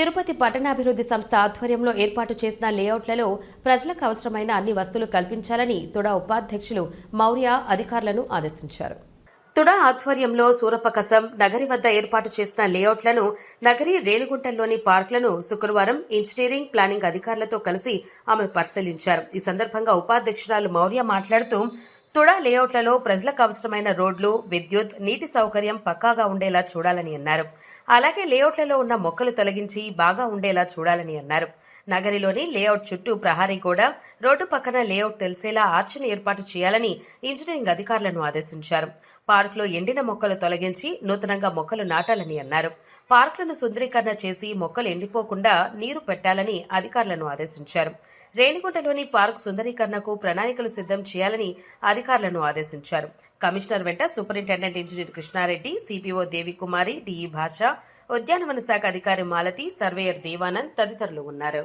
తిరుపతి పట్టణాభివృద్ధి సంస్థ ఆధ్వర్యంలో ఏర్పాటు చేసిన లేఅవుట్లలో ప్రజలకు అవసరమైన అన్ని వస్తువులు కల్పించాలని తుడా ఉపాధ్యక్షులు మౌర్య అధికారులను ఆదేశించారు. తుడా ఆధ్వర్యంలో సూరపకసం నగరి వద్ద ఏర్పాటు చేసిన లేఅవుట్లను నగరి రేణిగుంటల్లోని పార్కులను శుక్రవారం ఇంజనీరింగ్ ప్లానింగ్ అధికారులతో కలిసి ఆమె పరిశీలించారు. ఈ సందర్భంగా ఉపాధ్యక్షురాలు మౌర్య మాట్లాడుతూ తుడా లేఅవుట్లలో ప్రజలకు అవసరమైన రోడ్లు విద్యుత్ నీటి సౌకర్యం పక్కాగా ఉండేలా చూడాలని అన్నారు. అలాగే లేఅవుట్లలో ఉన్న మొక్కలు తొలగించి బాగా ఉండేలా చూడాలని అన్నారు. నగరిలోని లేఅవుట్ చుట్టూ ప్రహారీ గోడ రోడ్డు పక్కన లేఅవుట్ తెలిసేలా ఆర్చిని ఏర్పాటు చేయాలని ఇంజనీరింగ్ అధికారులను ఆదేశించారు. పార్కులో ఎండిన మొక్కలు తొలగించి నూతనంగా మొక్కలు నాటాలని అన్నారు. పార్కులను సుందరీకరణ చేసి మొక్కలు ఎండిపోకుండా నీరు పెట్టాలని అధికారులను ఆదేశించారు. రేణిగుంటలోని పార్క్ సుందరీకరణకు ప్రణాళికలు సిద్ధం చేయాలని అధికారులను ఆదేశించారు. కమిషనర్ వెంట superintendent engineer Krishna Reddy CPO Devikumari DE Basha ఉద్యానవన శాఖ అధికారి మాలతి సర్వేయర్ దేవానంద్ తదితరులు ఉన్నారు.